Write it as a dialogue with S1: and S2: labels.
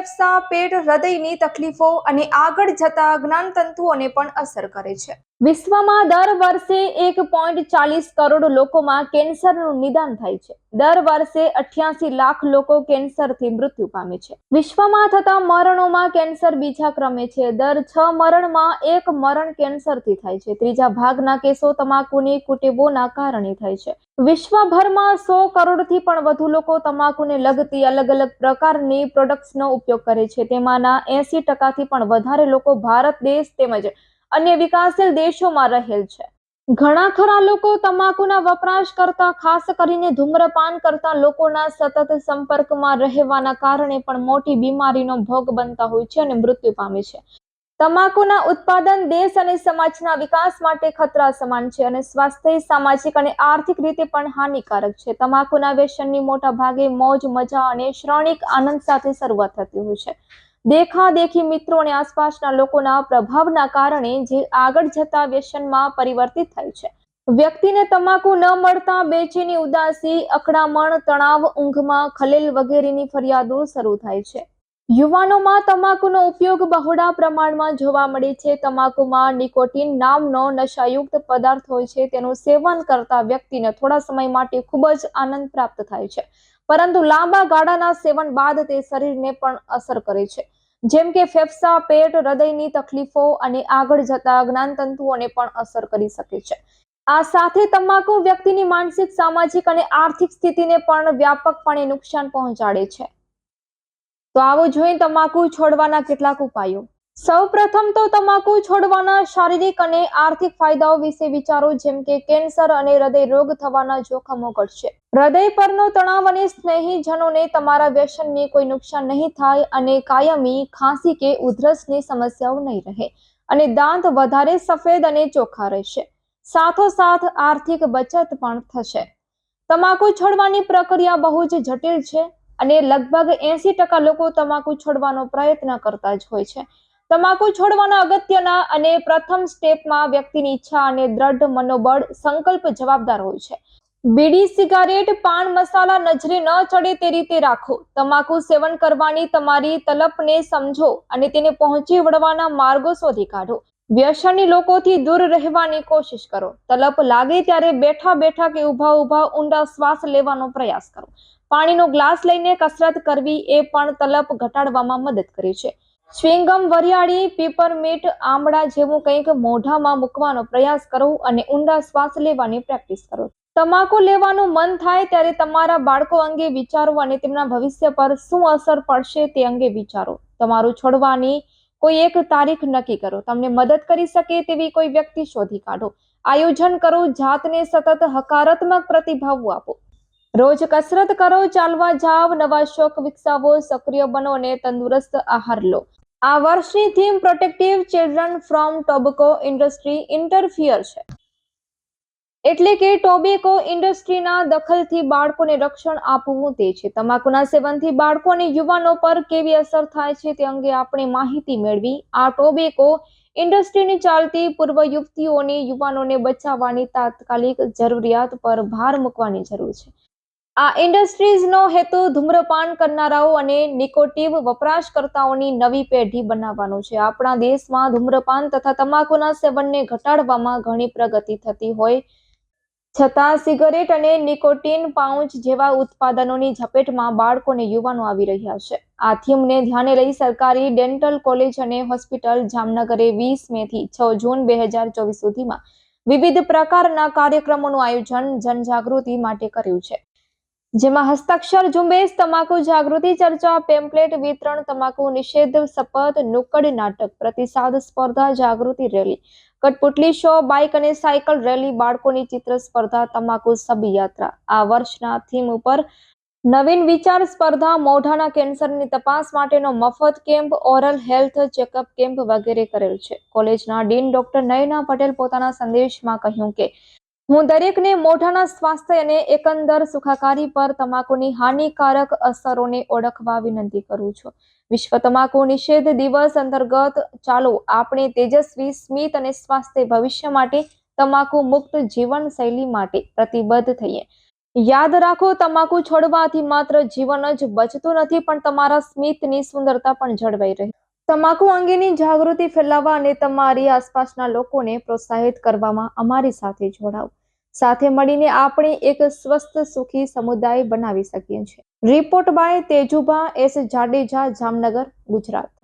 S1: ફેફસા પેટ હૃદયની તકલીફો અને આગળ જતા જ્ઞાનતંતુઓને પણ અસર કરે છે. વિશ્વમાં દર વર્ષે એક પોઈન્ટ ચાલીસ કરોડ લોકોમાં કેન્સરનું નિદાન થાય છે. દર વર્ષે અઠ્યાસી લાખ લોકો કેન્સરથી મૃત્યુ પામે છે. વિશ્વમાં થતા મરણોમાં કેન્સર બીજા ક્રમે છે. દર છ મરણમાં એક મરણ કેન્સરથી થાય છે. ત્રીજા ભાગના કેસો તમાકુની કુટેબોના કારણે થાય છે. વિશ્વભરમાં સો કરોડથી પણ વધુ લોકો તમાકુને લગતી અલગ અલગ પ્રકારની પ્રોડક્ટ્સનો ઉપયોગ કરે છે. તેમાંના એસી ટકાથી પણ વધારે લોકો ભારત દેશ તેમજ અન્ય વિકાસશીલ દેશોમાં રહેલ છે. ઘણા ખરા લોકો તમાકુના વપરાશ કરતા, ખાસ કરીને ધૂમ્રપાન કરતા લોકોના સતત સંપર્કમાં રહેવાના કારણે પણ મોટી બીમારીનો ભોગ બનતા હોય છે અને મૃત્યુ પામે છે. તમાકુના ઉત્પાદન દેશ અને સમાજના વિકાસ માટે ખતરા સમાન છે અને સ્વાસ્થ્ય, સામાજિક અને આર્થિક રીતે પણ હાનિકારક છે. તમાકુના વ્યસનની મોટા ભાગે મોજ, મજા અને શ્રણિક આનંદ સાથે શરૂઆત થતી હોય છે. દેખાદેખી મિત્રો અને આસપાસના લોકોના પ્રભાવના કારણે જે આગળ જતા વ્યસનમાં પરિવર્તિત થાય છે. વ્યક્તિને તમાકુ ન મળતા બેચેની ઉદાસી અકળામણ તણાવ, ઊંઘમાં ખલેલ વગેરેની ફરિયાદો શરૂ થાય છે. યુવાનોમાં તમાકુનો ઉપયોગ બહોળા પ્રમાણમાં જોવા મળે છે. તમાકુમાં નિકોટીન નામનો નશાયુક્ત પદાર્થ હોય છે. તેનું સેવન કરતા વ્યક્તિને થોડા સમય માટે ખૂબ જ આનંદ પ્રાપ્ત થાય છે. પરંતુ લાંબા ગાળાના સેવન બાદ તે શરીરને પણ અસર કરે છે. જેમ કે ફેફસા, પેટ, હૃદયની તકલીફો અને આગળ જતા જ્ઞાનતંતુઓને પણ અસર કરી શકે છે. આ સાથે તમાકુ વ્યક્તિની માનસિક, સામાજિક અને આર્થિક સ્થિતિને પણ વ્યાપકપણે નુકસાન પહોંચાડે છે. તો આવો જોઈએ તમાકુ છોડવાના કેટલાક ઉપાયો. સૌ પ્રથમ તો તમાકુ છોડવાના શારીરિક અને આર્થિક ફાયદાઓ વિશે વિચારો, જેમ કે કેન્સર અને હૃદય રોગ થવાના જોખમો ઘટશે. હૃદય પરનો તણાવ અને સ્નેહીજનોને તમારા વ્યસનની કોઈ નુકસાન નહીં થાય અને કાયમી ખાંસી કે ઉધરસની સમસ્યાઓ નહીં રહે અને દાંત વધારે સફેદ અને ચોખ્ખા રહેશે. સાથોસાથ આર્થિક બચત પણ થશે. તમાકુ છોડવાની પ્રક્રિયા બહુ જ જટિલ છે. અને લગભગ એસી ટકા લોકો તમાકુ છોડવાનો પ્રયત્ન કરતા જ હોય છે. તમાકુ છોડવાના અગત્યના અને પ્રથમ સ્ટેપમાં વ્યક્તિની ઈચ્છા અને દ્રઢ મનોબળ સંકલ્પ જવાબદાર હોય છે. બીડી સિગારેટ, પાન મસાલા નજરે ન ચડે તે રીતે રાખો. તમાકુ સેવન કરવાની તમારી તલપને સમજો અને તેને પહોંચી વળવાના માર્ગો શોધી કાઢો. વ્યસની લોકોથી દૂર રહેવાની કોશિશ કરો. તલપ લાગે ત્યારે બેઠા બેઠા કે ઊભા ઊભા ઊંડા શ્વાસ લેવાનો પ્રયાસ કરો. પાણીનો ગ્લાસ લઈને કસરત કરવી એ પણ તલપ ઘટાડવામાં મદદ કરે છે. સ્વિંગમ વરિયાળી પીપરમીટ આમળા જેવું કંઈક મોઢામાં મૂકવાનો પ્રયાસ કરો અને ઊંડા શ્વાસ લેવાની પ્રેક્ટિસ કરો. તમાકુ લેવાનું મન થાય ત્યારે તમારા બાળકો અંગે વિચારો અને તેમના ભવિષ્ય પર શું અસર પડશે તે અંગે વિચારો. તમારું છોડવાની કોઈ એક તારીખ નક્કી કરો. તમને મદદ કરી શકે તેવી કોઈ વ્યક્તિ શોધી કાઢો. આયોજન કરો, જાતને સતત હકારાત્મક પ્રતિભાવો આપો. રોજ કસરત કરો, ચાલવા જાવ નવા શોખ વિકસાવો, સક્રિય બનો અને તંદુરસ્ત આહાર લો. આ વર્ષની theme protective children from tobacco industry interfere છે. એટલે કે ટોબેકો ઇન્ડસ્ટ્રીના દખલથી બાળકોને રક્ષણ આપવું તે છે. તમાકુના સેવનથી બાળકો અને યુવાનો પર કેવી અસર થાય છે તે અંગે આપણે માહિતી મેળવી. આ ટોબેકો ઇન્ડસ્ટ્રીની ચાલતી પૂર્વ યુવતીઓને યુવાનોને બચાવવાની તાત્કાલિક જરૂરિયાત પર ભાર મૂકવાની જરૂર છે. આ ઇન્ડસ્ટ્રીઝનો હેતુ ધૂમ્રપાન કરનારાઓ અને નિકોટિવ વપરાશકર્તાઓની નવી પેઢી બનાવવાનો છે. આપણા દેશમાં ધૂમ્રપાન તથા તમાકુના સેવનને ઘટાડવામાં ઘણી પ્રગતિ થતી હોય છતાં સિગરેટ અને નિકોટીન પાઉચ જેવા ઉત્પાદનોની ઝપેટમાં બાળકો અને યુવાનો આવી રહ્યા છે. આ થીમને ધ્યાને લઈ સરકારી ડેન્ટલ કોલેજ અને હોસ્પિટલ જામનગરે વીસ મે થી છ જૂન બે હજાર ચોવીસ સુધીમાં વિવિધ પ્રકારના કાર્યક્રમોનું આયોજન જનજાગૃતિ માટે કર્યું છે. જેમાં હસ્તાક્ષર, ઝુંબેશ, તમાકુ જાગૃતિ, ચર્ચા, પેમ્પલેટ, વિતરણ, તમાકુ નિષેધ, શપથ, નુક્કડ નાટક, પ્રતિસાદ, સ્પર્ધા, જાગૃતિ રેલી કટપુટલી શો, બાઇક અને સાયકલ રેલી, બાળકોની ચિત્ર સ્પર્ધા, તમાકુ સબી યાત્રા આ વર્ષના થીમ ઉપર નવીન વિચાર સ્પર્ધા, મોઢાના કેન્સરની તપાસ માટેનો મફત camp, oral health checkup camp વગેરે કરેલ છે. કોલેજના ડીન ડોક્ટર નયના પટેલ પોતાના સંદેશમાં કહ્યું કે હું દરેકને મોઢાના સ્વાસ્થ્ય અને એકંદર સુખાકારી પર તમાકુની હાનિકારક અસરોને ઓળખવા વિનંતી કરું છું. વિશ્વ તમાકુ નિષેધ દિવસ અંતર્ગત ચાલો આપણે તેજસ્વી, સ્મિત અને સ્વાસ્થ્ય ભવિષ્ય માટે તમાકુ મુક્ત જીવન શૈલી માટે પ્રતિબદ્ધ થઈએ. યાદ રાખો, તમાકુ છોડવાથી માત્ર જીવન જ બચતું નથી, પણ તમારા સ્મિતની સુંદરતા પણ જળવાઈ રહી. તમાકુ અંગેની જાગૃતિ ફેલાવવા અને તમારી આસપાસના લોકોને પ્રોત્સાહિત કરવામાં અમારી સાથે જોડાઓ. સાથે મળીને આપણે એક સ્વસ્થ, સુખી સમુદાય બનાવી શકીએ છીએ. Report by Tejubha S Jadeja, Jamnagar, Gujarat.